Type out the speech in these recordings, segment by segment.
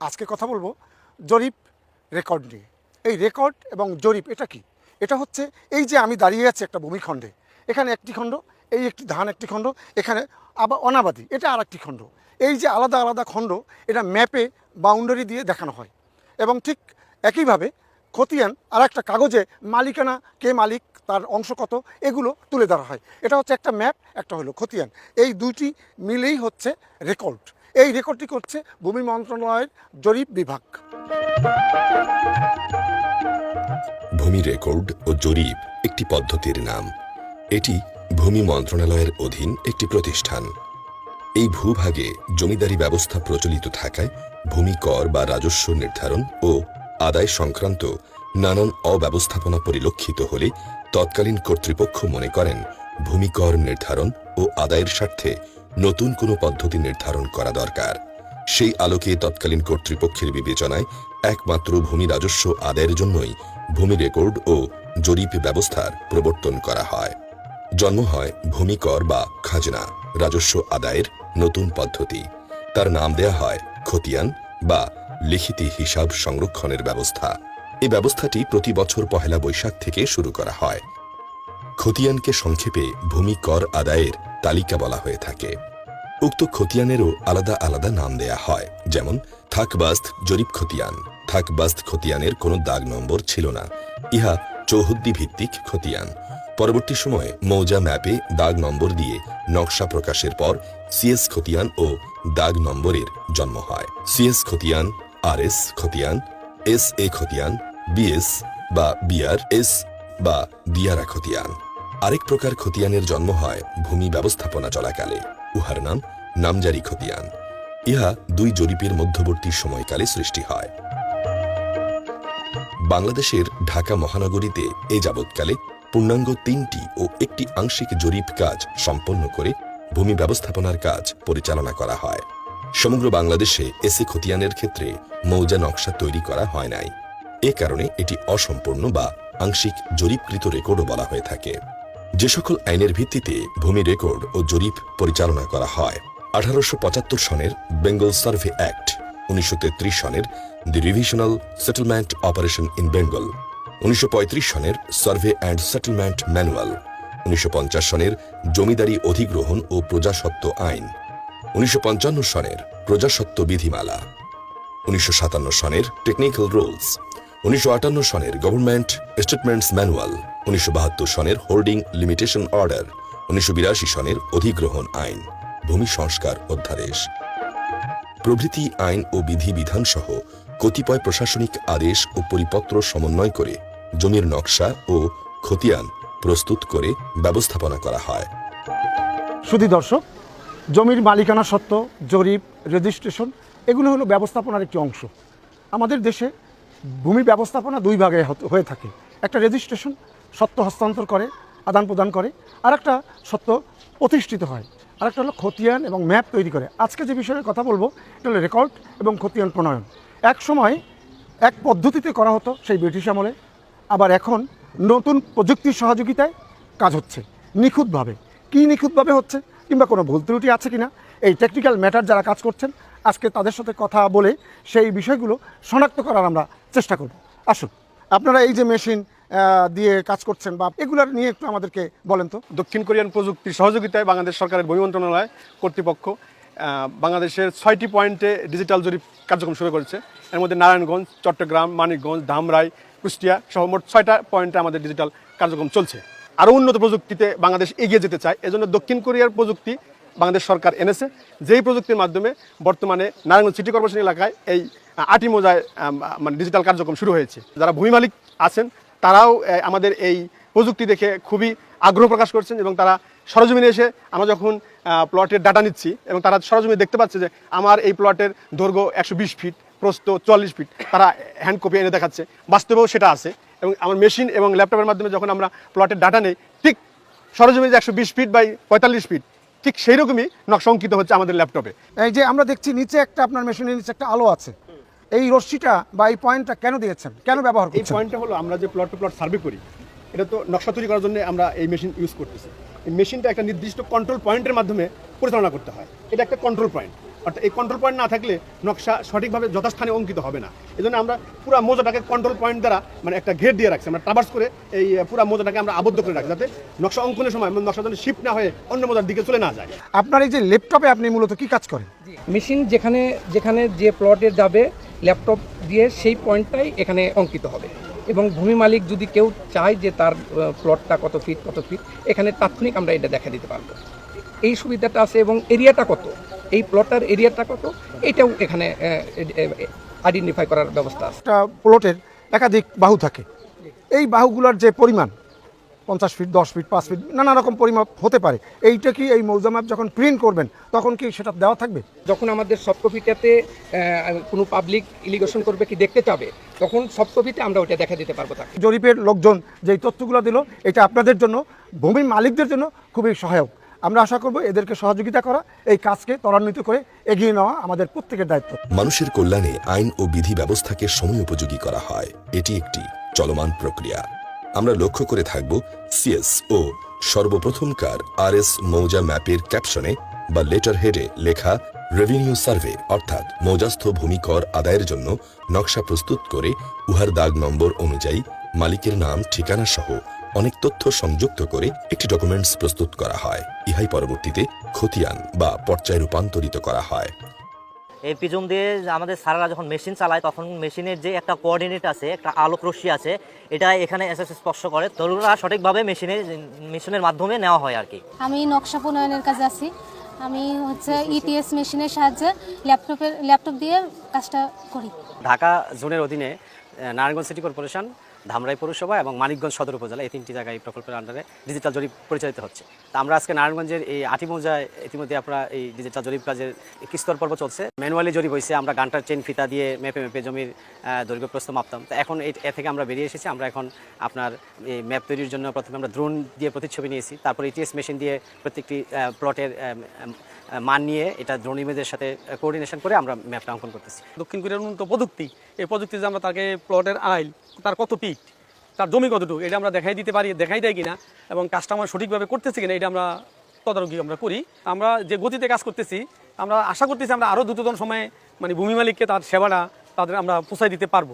আজকে কথা বলব জরিপ রেকর্ড নিয়ে। এই রেকর্ড এবং জরিপ এটা কি? এটা হচ্ছে এই যে আমি দাঁড়িয়ে আছি একটা ভূমিখণ্ডে। এখানে একটি খণ্ড, এই একটি ধান একটি খণ্ড, এখানে আবার অনাবাদি, এটা আর একটি খণ্ড। এই যে আলাদা আলাদা খণ্ড, এটা ম্যাপে বাউন্ডারি দিয়ে দেখানো হয়। এবং ঠিক একইভাবে খতিয়ান আর একটা কাগজে মালিকানা কে মালিক, তার অংশ কত, এগুলো তুলে ধরা হয়। এটা হচ্ছে একটা ম্যাপ, একটা হলো খতিয়ান। এই দুইটি মিলেই হচ্ছে রেকর্ড। এই রেকর্ডটি করছে ভূমি মন্ত্রণালয়ের জরিপ বিভাগ। ভূমি রেকর্ড ও জরিপ একটি পদ্ধতির নাম। এটি ভূমি মন্ত্রণালয়ের অধীন একটি প্রতিষ্ঠান। এই ভূভাগে জমিদারি ব্যবস্থা প্রচলিত থাকায় ভূমি কর বা রাজস্ব নির্ধারণ ও আদায় সংক্রান্ত নানান অব্যবস্থাপনা পরিলক্ষিত হলে তৎকালীন কর্তৃপক্ষ মনে করেন, ভূমি কর নির্ধারণ ও আদায়ের স্বার্থে নতুন কোনো পদ্ধতি নির্ধারণ করা দরকার। সেই আলোকে তৎকালীন কর্তৃপক্ষের বিবেচনায় একমাত্র ভূমি রাজস্ব আদায়ের জন্যই ভূমি রেকর্ড ও জরিপ ব্যবস্থার প্রবর্তন করা হয়। জন্ম হয় ভূমি কর বা খাজনা, রাজস্ব আদায়ের নতুন পদ্ধতি। তার নাম দেয়া হয় খতিয়ান বা লিখিতি হিসাব সংরক্ষণের ব্যবস্থা। এই ব্যবস্থাটি প্রতি বছর পহেলা বৈশাখ থেকে শুরু করা হয়। খতিয়ানকে সংক্ষেপে ভূমি কর আদায়ের তালিকা বলা হয়ে থাকে। উক্ত খতিয়ানেরও আলাদা আলাদা নাম দেয়া হয়, যেমন থাকবাস্ত জরিপ খতিয়ান। থাকবাস্ত খতিয়ানের কোনো দাগ নম্বর ছিল না। ইহা চৌহদ্দি ভিত্তিক খতিয়ান। পরবর্তী সময়ে মৌজা ম্যাপে দাগ নম্বর দিয়ে নকশা প্রকাশের পর সিএস খতিয়ান ও দাগ নম্বরের জন্ম হয়। সিএস খতিয়ান আর এস খতিয়ান এস এ খতিয়ান, বিএস বা বিআর এস বা দিয়ারা খতিয়ান। আরেক প্রকার খতিয়ানের জন্ম হয় ভূমি ব্যবস্থাপনা চলাকালে। উহার নাম নামজারি খতিয়ান। ইহা দুই জরিপের মধ্যবর্তী সময়কালে সৃষ্টি হয়। বাংলাদেশের ঢাকা মহানগরীতে এ যাবৎকালে পূর্ণাঙ্গ তিনটি ও একটি আংশিক জরিপ কাজ সম্পন্ন করে ভূমি ব্যবস্থাপনার কাজ পরিচালনা করা হয়। সমগ্র বাংলাদেশে এসে খতিয়ানের ক্ষেত্রে মৌজা নকশা তৈরি করা হয় নাই। এ কারণে এটি অসম্পূর্ণ বা আংশিক জরিপকৃত রেকর্ডও বলা হয়ে থাকে। যে সকল আইনের ভিত্তিতে ভূমি রেকর্ড ও জরিপ পরিচালনা করা হয়, আঠারোশো পঁচাত্তর সনের বেঙ্গল সার্ভে অ্যাক্ট, উনিশশো তেত্রিশ সনের the revisional settlement operation in Bengal, উনিশশো পঁয়ত্রিশ সনের সার্ভে অ্যান্ড সেটেলমেন্ট ম্যানুয়াল, উনিশশো পঞ্চাশ সনের জমিদারি অধিগ্রহণ ও প্রজাসত্ব আইন, উনিশশো পঞ্চান্ন সনের প্রজাসত্ব বিধিমালা, উনিশশো সাতান্ন সনের টেকনিক্যাল রুলস উনিশশো সনের গভর্নমেন্ট স্টেটমেন্টস ম্যানুয়াল উনিশশো সনের হোল্ডিং লিমিটেশন অর্ডার উনিশশো সনের অধিগ্রহণ আইন, ভূমি সংস্কার অধ্যাদেশ। প্রভৃতি আইন ও বিধিবিধান সহ কতিপয় প্রশাসনিক আদেশ ও পরিপত্র সমন্বয় করে জমির নকশা ও খতিয়ান প্রস্তুত করে ব্যবস্থাপনা করা হয়। শুধু দর্শক, জমির মালিকানা সত্ত্ব জরিপ, রেজিস্ট্রেশন, এগুলো হলো ব্যবস্থাপনার একটি অংশ। আমাদের দেশে ভূমি ব্যবস্থাপনা দুই ভাগে হয়ে থাকে। একটা রেজিস্ট্রেশন সত্য হস্তান্তর করে, আদান প্রদান করে, আর একটা সত্ত্ব প্রতিষ্ঠিত হয়। আর একটা হলো খতিয়ান এবং ম্যাপ তৈরি করে। আজকে যে বিষয়ে কথা বলব, এটা হলো রেকর্ড এবং খতিয়ান প্রণয়ন। এক সময় এক পদ্ধতিতে করা হতো সেই ব্রিটিশ আমলে, আবার এখন নতুন প্রযুক্তির সহযোগিতায় কাজ হচ্ছে, নিখুঁতভাবে। কী নিখুঁতভাবে হচ্ছে কিংবা কোনো ভুল ত্রুটি আছে কি না এই টেকনিক্যাল ম্যাটার যারা কাজ করছেন, আজকে তাদের সাথে কথা বলে সেই বিষয়গুলো শনাক্ত করার আমরা চেষ্টা করব। আসুন, আপনারা এই যে মেশিন দিয়ে কাজ করছেন বা এগুলার নিয়ে একটু আমাদেরকে বলেন তো। দক্ষিণ কোরিয়ান প্রযুক্তির সহযোগিতায় বাংলাদেশ সরকারের ভূমি মন্ত্রণালয় কর্তৃপক্ষ বাংলাদেশের ছয়টি পয়েন্টে ডিজিটাল জরিপ কার্যক্রম শুরু করেছে। এর মধ্যে নারায়ণগঞ্জ, চট্টগ্রাম, মানিকগঞ্জ, ধামরাই, কুষ্টিয়া সহ মোট ছয়টা পয়েন্টে আমাদের ডিজিটাল কার্যক্রম চলছে। আরও উন্নত প্রযুক্তিতে বাংলাদেশ এগিয়ে যেতে চায়। এজন্য দক্ষিণ কোরিয়ার প্রযুক্তি বাংলাদেশ সরকার এনেছে, যেই প্রযুক্তির মাধ্যমে বর্তমানে নারায়ণগঞ্জ সিটি কর্পোরেশন এলাকায় এই আটি মোজায় মানে ডিজিটাল কার্যক্রম শুরু হয়েছে। যারা ভূমি মালিক আছেন, তারাও আমাদের এই প্রযুক্তি দেখে খুবই আগ্রহ প্রকাশ করছেন এবং তারা সরজমিনে এসে আমরা যখন প্লটের ডাটা নিচ্ছি এবং তারা সরজমিনে দেখতে পাচ্ছে যে আমার এই প্লটের দৈর্ঘ্য একশো বিশ ফিট প্রস্ত চুয়াল্লিশ ফিট, তারা হ্যান্ড কপি এনে দেখাচ্ছে। বাস্তবেও সেটা আছে এবং আমার মেশিন এবং ল্যাপটপের মাধ্যমে যখন আমরা প্লটের ডাটা নেই, ঠিক সরজমিনে যে একশো বিশ ফিট বাই পঁয়তাল্লিশ ফিট ঠিক সেই রকমই নকশা অঙ্কিত হচ্ছে আমাদের ল্যাপটপে। এই যে আমরা দেখছি নিচে একটা আপনার মেশিনের নিচে একটা আলো আছে। এই রশ্মিটা বা এই পয়েন্টটা কেন দিয়েছেন? কেন ব্যবহার এই পয়েন্টটা হলো আমরা যে প্লট টু প্লট সার্ভে করি এটা তো নকশা তৈরি করার জন্য আমরা এই মেশিন ইউজ করতেছি। এই মেশিনটা একটা নির্দিষ্ট কন্ট্রোল পয়েন্টের মাধ্যমে পরিচালনা করতে হয়। এটা একটা কন্ট্রোল পয়েন্ট অর্থাৎ এই কন্ট্রোল পয়েন্ট না থাকলে নকশা সঠিকভাবে যথাস্থানে অঙ্কিত হবে না। এই জন্য আমরা পুরো মোজাটাকে কন্ট্রোল পয়েন্ট দ্বারা মানে একটা ঘের দিয়ে রাখছি। আমরা ট্রাভার্স করে এই পুরো মোজাটাকে আমরা আবদ্ধ করে রাখি যাতে নকশা অঙ্কনের সময় নকশা যেন শিফট না হয়ে অন্য মোজার দিকে চলে না যায়। আপনার এই যে ল্যাপটপে আপনি মূলত কি কাজ করেন? মেশিন যেখানে যেখানে যে প্লটে যাবে ল্যাপটপ দিয়ে সেই পয়েন্টটাই এখানে অঙ্কিত হবে। এবং ভূমি মালিক যদি কেউ চায় যে তার প্লটটা কত ফিট কত ফিট এখানে তাৎক্ষণিক আমরা এটা দেখা দিতে পারব। এই সুবিধাটা আছে এবং এরিয়াটা কত? এই প্লটটার এরিয়াটা কত? এটাও এখানে আইডেন্টিফাই করার ব্যবস্থা আছে। একটা প্লটের একাধিক বাহু থাকে। এই বাহুগুলোর যে পরিমাণ পঞ্চাশ ফিট দশ ফিট পাঁচ ফিট নানা রকম পরিমাপ হতে পারে। এইটা কি এই মৌজা ম্যাপ যখন প্রিন্ট করবেন তখন কি সেটা দেওয়া থাকবে? যখন আমাদের সফট কপিটাতে কোনো পাবলিক ইলিগেশন করবে কি দেখতে চাবে তখন সফট কপিতে আমরা ওটা দেখা দিতে পারব তাকে। জরিপের লোকজন যেই তথ্যগুলো দিল এটা আপনাদের জন্য ভূমি মালিকদের জন্য খুবই সহায়ক। আমরা আশা করব এদেরকে সহযোগিতা করা, এই কাজকে ত্বরান্বিত করে এগিয়ে নেওয়া আমাদের প্রত্যেকের দায়িত্ব। মানুষের কল্যাণে আইন ও বিধি ব্যবস্থাকে সময় উপযোগী করা হয়। এটি একটি চলমান প্রক্রিয়া। আমরা লক্ষ্য করে থাকব সিএস ও সর্বপ্রথমকার আর এস মৌজা ম্যাপের ক্যাপশনে বা লেটার হেডে লেখা রেভিনিউ সার্ভে অর্থাৎ মৌজাস্থ ভূমি কর আদায়ের জন্য নকশা প্রস্তুত করে উহার দাগ নম্বর অনুযায়ী মালিকের নাম, ঠিকানা সহ অনেক তথ্য সংযুক্ত করে একটি ডকুমেন্টস প্রস্তুত করা হয়। ইহাই পরবর্তীতে খতিয়ান বা পর্যায়ে রূপান্তরিত করা হয়। এই পিছন দিয়ে আমাদের সারারা যখন মেশিন চালায় তখন মেশিনের যে একটা কোঅর্ডিনেট আছে একটা আলোক রশ্মি আছে এটা এখানে এসে স্পর্শ করে। তরুণরা সঠিকভাবে মেশিনে মেশিনের মাধ্যমে নেওয়া হয় আর কি। আমি নকশা প্রণয়নের কাজে আছি। আমি হচ্ছে ইটিএস মেশিনের সাহায্যে ল্যাপটপের ল্যাপটপ দিয়ে কাজটা করি। ঢাকা জোনের অধীনে নারায়ণগঞ্জ সিটি কর্পোরেশন, ধামরাই পৌরসভা এবং মানিকগঞ্জ সদর উপজেলা এই তিনটি জায়গায় এই প্রকল্পের আন্ডারে ডিজিটাল জরিপ পরিচালিত হচ্ছে। তা আমরা আজকে নারায়ণগঞ্জের এই আটি মৌজায় ইতিমধ্যে আপনারা এই ডিজিটাল জরিপ কাজের একটি স্তর পর্ব চলছে। ম্যানুয়ালি জরিপ হয়েছে, আমরা গানটার চেন ফিতা দিয়ে মেপে মেপে জমির দৈর্ঘ্য প্রস্থ মাপতাম। তো এখন এই, এ থেকে আমরা বেরিয়ে এসেছি, আমরা এখন আপনার এই ম্যাপ তৈরির জন্য প্রথমে আমরা ড্রোন দিয়ে প্রতিচ্ছবি নিয়েছি, তারপর ইটিএস মেশিন দিয়ে প্রত্যেকটি প্লটের মান নিয়ে এটা ড্রোন ইমেজের সাথে কোঅর্ডিনেশন করে আমরা ম্যাপটা অঙ্কন করতেছি। দক্ষিণ কোরিয়ার উন্নত প্রযুক্তি এই প্রযুক্তি যে আমরা তাকে প্লটের আইল তার কত পিক তার জমি কতটুকু এটা আমরা দেখাই দিতে পারি দেখাই দেয় কিনা এবং কাজটা আমরা সঠিকভাবে করতেছি কিনা এটা আমরা তদারকি আমরা করি। আমরা যে গতিতে কাজ করতেছি আমরা আশা করতেছি আমরা আরও দ্রুততম সময়ে মানে ভূমি মালিককে তার সেবাটা তাদের আমরা পৌঁছায় দিতে পারব।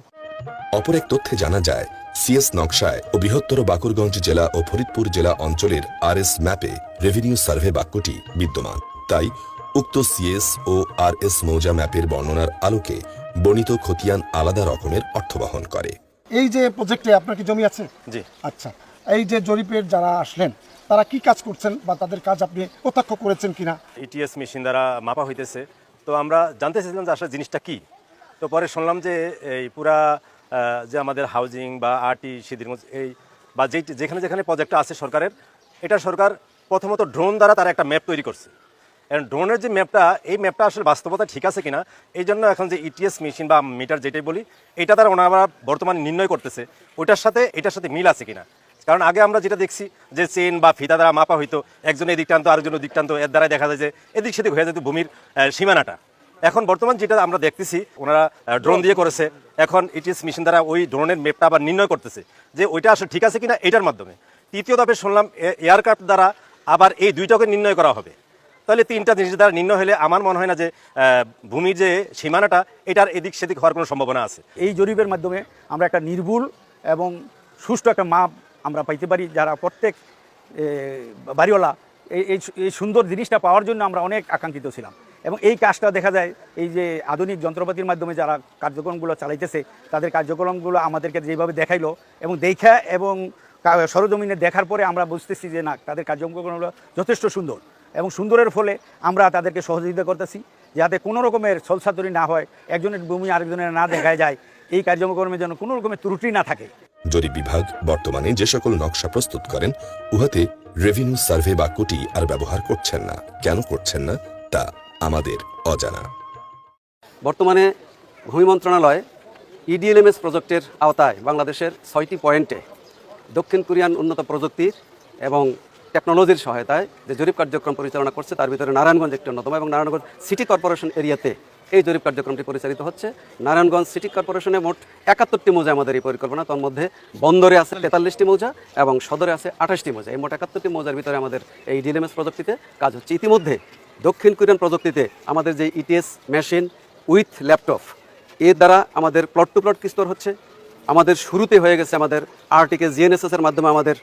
অপর এক তথ্যে জানা যায় সিএস নকশায় ও বৃহত্তর বাকুরগঞ্জ জেলা ও ফরিদপুর জেলা অঞ্চলের আর এস ম্যাপে রেভিনিউ সার্ভে বাক্যটি বিদ্যমান। তাই উক্ত সিএস ও আর এস মৌজা ম্যাপের বর্ণনার আলোকে বর্ণিত খতিয়ান আলাদা রকমের অর্থ বহন করে। এই যে প্রজেক্টে আপনার কি জমি আছে? জি। আচ্ছা এই যে জরিপের যারা আসলেন তারা কি কাজ করছেন বা তাদের কাজ আপনি প্রত্যক্ষ করেছেন কিনা? ইটিএস মেশিন দ্বারা মাপা হইতেছে। তো আমরা জানতে চাইছিলাম যে আসলে জিনিসটা কি। তো পরে শুনলাম যে এই পুরা যে আমাদের হাউজিং বা আরটি সিদ্ধিরগঞ্জ এই বা যেখানে যেখানে প্রজেক্টটা আছে সরকারের এটা সরকার প্রথমত ড্রোন দ্বারা তারা একটা ম্যাপ তৈরি করছে। এখন ড্রোনের যে ম্যাপটা এই ম্যাপটা আসলে বাস্তবতা ঠিক আছে কিনা? এই জন্য এখন যে ইটিএস মেশিন বা মিটার যেটাই বলি, এটা দ্বারা ওনারা বর্তমানে নির্ণয় করতেছে। ওইটার সাথে, এটার সাথে মিল আছে কিনা? কারণ আগে আমরা যেটা দেখছি যে চেন বা ফিতা দ্বারা মাপা হইতো, একজন এদিক টানতো, আরেকজন ওদিক টানতো, এর দ্বারাই দেখা যায় যে এদিক সেদিক হয়ে যেত ভূমির সীমানাটা। এখন বর্তমান যেটা আমরা দেখতেছি, ওনারা ড্রোন দিয়ে করেছে। এখন ইটিএস মেশিন দ্বারা ওই ড্রোনের ম্যাপটা আবার নির্ণয় করতেছে যে ওইটা আসলে ঠিক আছে কিনা এটার মাধ্যমে। তৃতীয় ধাপে শুনলাম এয়ারক্রাফট দ্বারা আবার এই দুইটাকে নির্ণয় করা হবে। তাহলে তিনটা জিনিস দ্বারা নির্ণয় হলে আমার মনে হয় না যে ভূমির যে সীমানাটা, এটার এদিক সেদিক হওয়ার কোনো সম্ভাবনা আছে। এই জরিপের মাধ্যমে আমরা একটা নির্ভুল এবং সুষ্ঠু একটা মাপ আমরা পাইতে পারি, যারা প্রত্যেক বাড়িওয়ালা এই এই সুন্দর জিনিসটা পাওয়ার জন্য আমরা অনেক আকাঙ্ক্ষিত ছিলাম। এবং এই কাজটা দেখা যায়, এই যে আধুনিক যন্ত্রপাতির মাধ্যমে যারা কার্যক্রমগুলো চালাইতেছে, তাদের কার্যক্রমগুলো আমাদেরকে যেভাবে দেখাইলো এবং দেখা এবং সরজমিনে দেখার পরে আমরা বুঝতেছি যে না, তাদের কার্যক্রমগুলো যথেষ্ট সুন্দর। এবং সুন্দরের ফলে আমরা তাদেরকে সহযোগিতা করতেছি যাতে কোনো রকমের ছলসাতুরি না হয় একজনের ভূমি আরেকজনের না দেখা যায় এই কার্যক্রমে যেন কোনো রকমের ত্রুটি না থাকে। জরিপ বিভাগ বর্তমানে যে সকল নকশা প্রস্তুত করেন উহাতে রেভিনিউ সার্ভে বাক্যটি আর ব্যবহার করছেন না। কেন করছেন না তা আমাদের অজানা। বর্তমানে ভূমি মন্ত্রণালয় ইডিএলএমএস প্রজেক্টের আওতায় বাংলাদেশের ছয়টি পয়েন্টে দক্ষিণ কোরিয়ান উন্নত প্রযুক্তির এবং টেকনোলজির সহায়তায় যে জরিপ কার্যক্রম পরিচালনা করছে, তার ভিতরে নারায়ণগঞ্জ একটি অন্যতম এবং নারায়ণগঞ্জ সিটি কর্পোরেশন এরিয়াতে এই জরিপ কার্যক্রমটি পরিচালিত হচ্ছে। নারায়ণগঞ্জ সিটি কর্পোরেশনে মোট একাত্তরটি মৌজা আমাদের এই পরিকল্পনা। তার মধ্যে বন্দরে আছে তেতাল্লিশটি মৌজা এবং সদরে আছে আঠাশটি মৌজা। এই মোট একাত্তরটি মৌজার ভিতরে আমাদের এই ডিএলএমএস প্রযুক্তিতে কাজ হচ্ছে। ইতিমধ্যে দক্ষিণ কোরিয়ান প্রযুক্তিতে আমাদের যে ইটিএস মেশিন উইথ ল্যাপটপ এর দ্বারা আমাদের প্লট টু প্লট কিস্তর হচ্ছে? আমাদের শুরুতে হয়ে গেছে আমাদের আর্টিকে জিএনএসএস এর মাধ্যমে আমাদের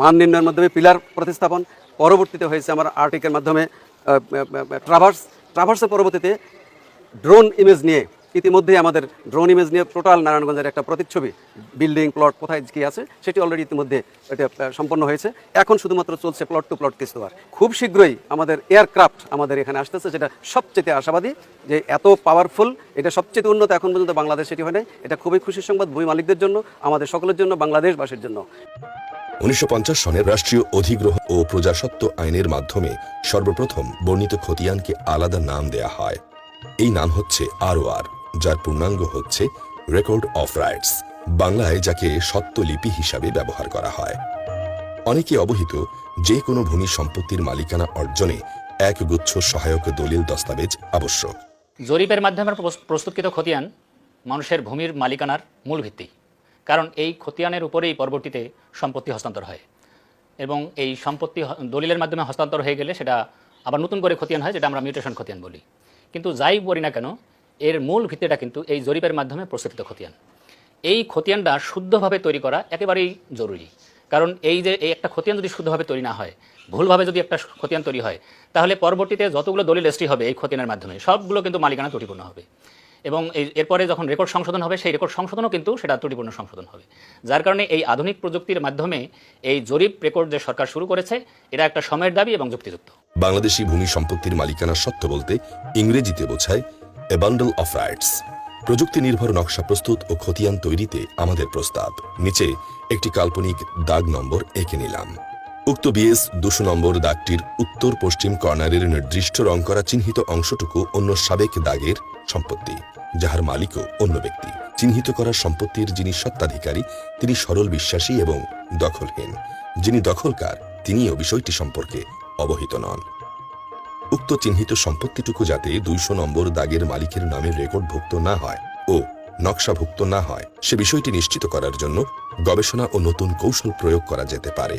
মান নির্ণয়ের মাধ্যমে পিলার প্রতিস্থাপন পরবর্তীতে হয়েছে আমার আর্টিকের মাধ্যমে ট্রাভার্স ট্রাভার্সের পরবর্তীতে ড্রোন ইমেজ নিয়ে ইতিমধ্যে আমাদের ড্রোন ইমেজ নিয়ে টোটাল নারায়ণগঞ্জের একটা প্রতিচ্ছবি বিল্ডিং প্লট কোথায় কি আছে, সেটি অলরেডি ইতিমধ্যে এটা সম্পন্ন হয়েছে। এখন শুধুমাত্র চলছে প্লট টু প্লট কিস্তুয়ার খুব শীঘ্রই আমাদের এয়ারক্রাফট আমাদের এখানে আসতেছে, যেটা সবচেয়ে আশাবাদী যে এত পাওয়ারফুল এটা সবচেয়ে উন্নত এখন পর্যন্ত বাংলাদেশ সেটি হয় নাই। এটা খুবই খুশির সংবাদ, ভূমি মালিকদের জন্য, আমাদের সকলের জন্য, বাংলাদেশবাসীর জন্য। উনিশশো সনের রাষ্ট্রীয় অধিগ্রহণ ও প্রজাসত্ব আইনের মাধ্যমে সর্বপ্রথম বর্ণিত খতিয়ানকে আলাদা নাম দেয়া হয়। এই নাম হচ্ছে আরওআর, যার পূর্ণাঙ্গ হচ্ছে রেকর্ড অফ রাইটস বাংলায় যাকে সত্যলিপি হিসাবে ব্যবহার করা হয়। অনেকে অবহিত যে কোনো ভূমি সম্পত্তির মালিকানা অর্জনে একগুচ্ছ সহায়ক দলিল দস্তাবেজ আবশ্যক। জরিপের মাধ্যমে প্রস্তুতকৃত খতিয়ান মানুষের ভূমির মালিকানার মূল ভিত্তি। কারণ এই খতিয়ানের উপরেই পরবর্তীতে সম্পত্তি হস্তান্তর হয়। এবং এই সম্পত্তি দলিলের মাধ্যমে হস্তান্তর হয়ে গেলে সেটা আবার নতুন করে খতিয়ান হয়, যেটা আমরা মিউটেশন খতিয়ান বলি। কিন্তু যাই বলি না কেন, এর মূল ভিত্তিটা কিন্তু এই জরিপের মাধ্যমে প্রস্তুত খতিয়ান। এই খতিয়ানটা শুদ্ধভাবে তৈরি করা একেবারেই জরুরি। কারণ এই যে, এই একটা খতিয়ান যদি শুদ্ধভাবে তৈরি না হয়, ভুলভাবে যদি একটা খতিয়ান তৈরি হয়, তাহলে পরবর্তীতে যতগুলো দলিল রেজিস্ট্রি হবে এই খতিয়ানের মাধ্যমে, সবগুলো কিন্তু মালিকানা ত্রুটিপূর্ণ হবে। এবং এরপরে যখন রেকর্ড সংশোধন হবে, সেই রেকর্ড সংশোধনও কিন্তু সেটা ত্রুটিপূর্ণ সংশোধন হবে। যার কারণে এই আধুনিক প্রযুক্তির মাধ্যমে এই জরিপ রেকর্ড যে সরকার শুরু করেছে, এটা একটা সময়ের দাবি এবং যুক্তিযুক্ত। বাংলাদেশি ভূমি সম্পত্তির মালিকানার সত্ত্ব বলতে ইংরেজিতে বোঝায় এ বান্ডল অফ রাইটস প্রযুক্তি নির্ভর নকশা প্রস্তুত ও খতিয়ান তৈরিতে আমাদের প্রস্তাব। নিচে একটি কাল্পনিক দাগ নম্বর এঁকে নিলাম। উক্ত বিএস দুশো নম্বর দাগটির উত্তর পশ্চিম কর্নারের নির্দিষ্ট রং করা চিহ্নিত অংশটুকু অন্য সাবেক দাগের সম্পত্তি, যাহার মালিকও অন্য ব্যক্তি। চিহ্নিত করা সম্পত্তির যিনি সত্ত্বাধিকারী, তিনি সরল বিশ্বাসী এবং দখলহীন। যিনি দখলকার, তিনিও বিষয়টি সম্পর্কে অবহিত নন। উক্ত চিহ্নিত সম্পত্তিটুকু যাতে দুইশো নম্বর দাগের মালিকের নামে রেকর্ডভুক্ত না হয় ও নকশাভুক্ত না হয়, সে বিষয়টি নিশ্চিত করার জন্য গবেষণা ও নতুন কৌশল প্রয়োগ করা যেতে পারে।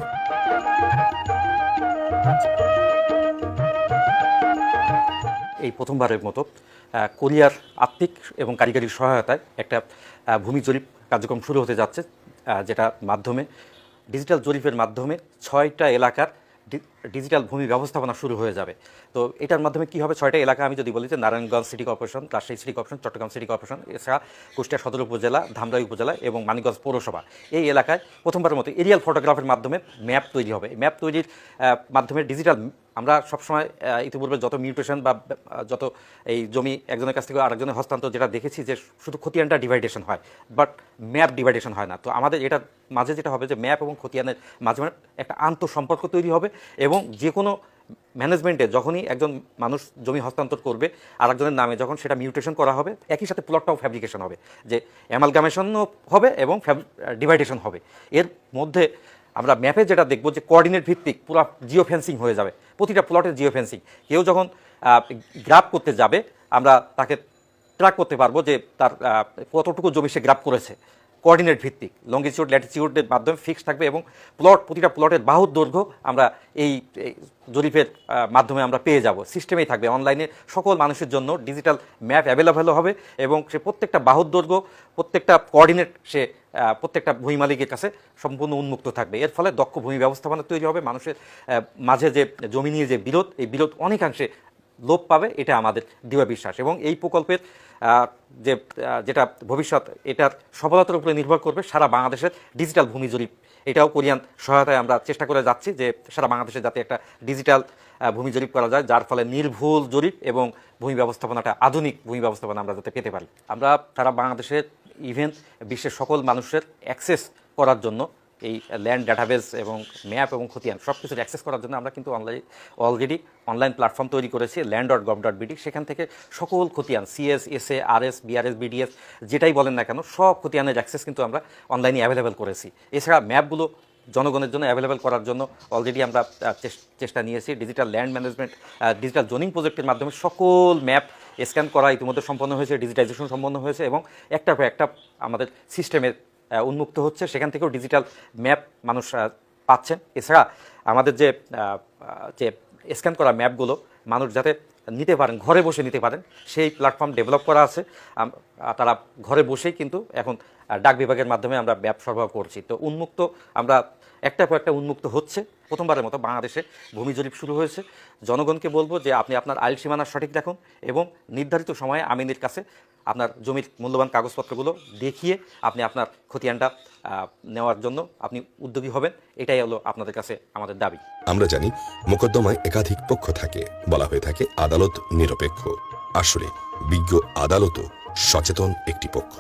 এই প্রথমবারের মতো কোরিয়ার আর্থিক এবং কারিগরি সহায়তায় একটা ভূমি জরিপ কার্যক্রম শুরু হতে যাচ্ছে যেটা মাধ্যমে, ডিজিটাল জরিপের মাধ্যমে ছয়টা এলাকার ডিজিটাল ভূমি ব্যবস্থাপনা শুরু হয়ে যাবে। তো এটার মাধ্যমে কি হবে? ছয়টা এলাকা আমি যদি বলি যে Narayanganj city corporation, Rajshahi city corporation, Chattogram city corporation, এছাড়া কুষ্টিয়া সদর উপজেলা, ধামরাই উপজেলা এবং মানিকগঞ্জ পৌরসভা। এই এলাকায় প্রথমবারের মতো এরিয়াল ফটোগ্রাফের মাধ্যমে ম্যাপ তৈরি হবে। ম্যাপ তৈরির মাধ্যমে ডিজিটাল আমরা সবসময় ইতিপূর্বে যত মিউটেশন বা যত এই জমি একজনের কাছ থেকে আরেকজনের হস্তান্তর যেটা দেখেছি যে শুধু খতিয়ানটা ডিভাইডেশন হয় বাট ম্যাপ ডিভাইডেশন হয় না। তো আমাদের এটা মাঝে যেটা হবে যে ম্যাপ এবং খতিয়ানের মাঝে মাঝে একটা আন্তঃসম্পর্ক তৈরি হবে এবং যে কোনো ম্যানেজমেন্টে যখনই একজন মানুষ জমি হস্তান্তর করবে আরেকজনের নামে যখন সেটা মিউটেশন করা হবে, একই সাথে প্লটটাও ফ্যাব্রিকেশন হবে, যে অ্যামালগামেশনও হবে এবং ডিভাইডেশন হবে। এর মধ্যে আমরা ম্যাপে যেটা দেখব যে কোঅর্ডিনেট ভিত্তিক পুরো জিও ফেন্সিং হয়ে যাবে। প্রতিটা প্লটের জিও ফেন্সিং কেউ যখন গ্রাফ করতে যাবে, আমরা তাকে ট্র্যাক করতে পারব যে তার কতটুকু জমি সে গ্রাফ করেছে। কোঅর্ডিনেট ভিত্তিক লঙ্গিচিউড ল্যাটিচিউডের মাধ্যমে ফিক্স থাকবে এবং প্লট প্রতিটা প্লটের বাহুর দৈর্ঘ্য আমরা এই জরিপের মাধ্যমে আমরা পেয়ে যাব। সিস্টেমেই থাকবে অনলাইনে সকল মানুষের জন্য ডিজিটাল ম্যাপ অ্যাভেলেবেল হবে এবং সে প্রত্যেকটা বাহুর দৈর্ঘ্য, প্রত্যেকটা কোঅর্ডিনেট সে প্রত্যেকটা ভূমি মালিকের কাছে সম্পূর্ণ উন্মুক্ত থাকবে। এর ফলে দক্ষ ভূমি ব্যবস্থাপনা তৈরি হবে, মানুষের মাঝে যে জমি নিয়ে যে বিরোধ, এই বিরোধ অনেকাংশে লোপ পাবে, এটা আমাদের দৃঢ় বিশ্বাস। এবং এই প্রকল্পের যে যেটা ভবিষ্যৎ, এটার সফলতার উপরে নির্ভর করবে সারা বাংলাদেশের ডিজিটাল ভূমি জরিপ। এটাও কোরিয়ান সহায়তায় আমরা চেষ্টা করে যাচ্ছি যে সারা বাংলাদেশে যাতে একটা ডিজিটাল ভূমি জরিপ করা যায়, যার ফলে নির্ভুল জরিপ এবং ভূমি ব্যবস্থাপনাটা, আধুনিক ভূমি ব্যবস্থাপনা আমরা যাতে পেতে পারি। আমরা সারা বাংলাদেশের ইভেন বিশ্বের সকল মানুষের অ্যাক্সেস করার জন্য এই ল্যান্ড ডাটাবেস এবং ম্যাপ এবং খতিয়ান সব কিছুর অ্যাক্সেস করার জন্য আমরা কিন্তু অনলাইন অলরেডি অনলাইন প্ল্যাটফর্ম তৈরি করেছি land dot gov dot BD সেখান থেকে সকল খতিয়ান CS SA RS BRS BDS যেটাই বলেন না কেন, সব খতিয়ানের অ্যাক্সেস কিন্তু আমরা অনলাইনে অ্যাভেলেবেল করেছি। এছাড়া ম্যাপগুলো জনগণের জন্য অ্যাভেলেবেল করার জন্য অলরেডি আমরা চেষ্টা নিয়েছি। Digital land management digital zoning প্রজেক্টের মাধ্যমে সকল ম্যাপ স্ক্যান করা ইতিমধ্যে সম্পন্ন হয়েছে ডিজিটাইজেশন সম্পন্ন হয়েছে এবং একটার পর একটা আমাদের সিস্টেমে উন্মুক্ত হচ্ছে। সেখান থেকেও ডিজিটাল ম্যাপ মানুষ পাচ্ছেন। এছাড়া আমাদের যে যে স্ক্যান করা ম্যাপগুলো মানুষ যাতে নিতে পারেন, ঘরে বসে নিতে পারেন, সেই প্ল্যাটফর্ম ডেভেলপ করা আছে। তারা ঘরে বসেই কিন্তু এখন ডাক বিভাগের মাধ্যমে আমরা ব্যাপ সরবরাহ করছি। তো উন্মুক্ত, আমরা একটা পর একটা উন্মুক্ত হচ্ছে। প্রথমবারের মতো বাংলাদেশে ভূমি জরিপ শুরু হয়েছে। জনগণকে বলব যে, আপনি আপনার আইল সীমানা সঠিক দেখুন এবং নির্ধারিত সময়ে আমিনের কাছে আপনার জমির মূল্যবান কাগজপত্রগুলো দেখিয়ে আপনি আপনার খতিয়ানটা নেওয়ার জন্য আপনি উদ্যোগী হবেন। এটাই হলো আপনাদের কাছে আমাদের দাবি। আমরা জানি মোকদ্দমায় একাধিক পক্ষ থাকে, বলা হয়ে থাকে আদালত নিরপেক্ষ। আসলে বিজ্ঞ আদালতও সচেতন একটি পক্ষ।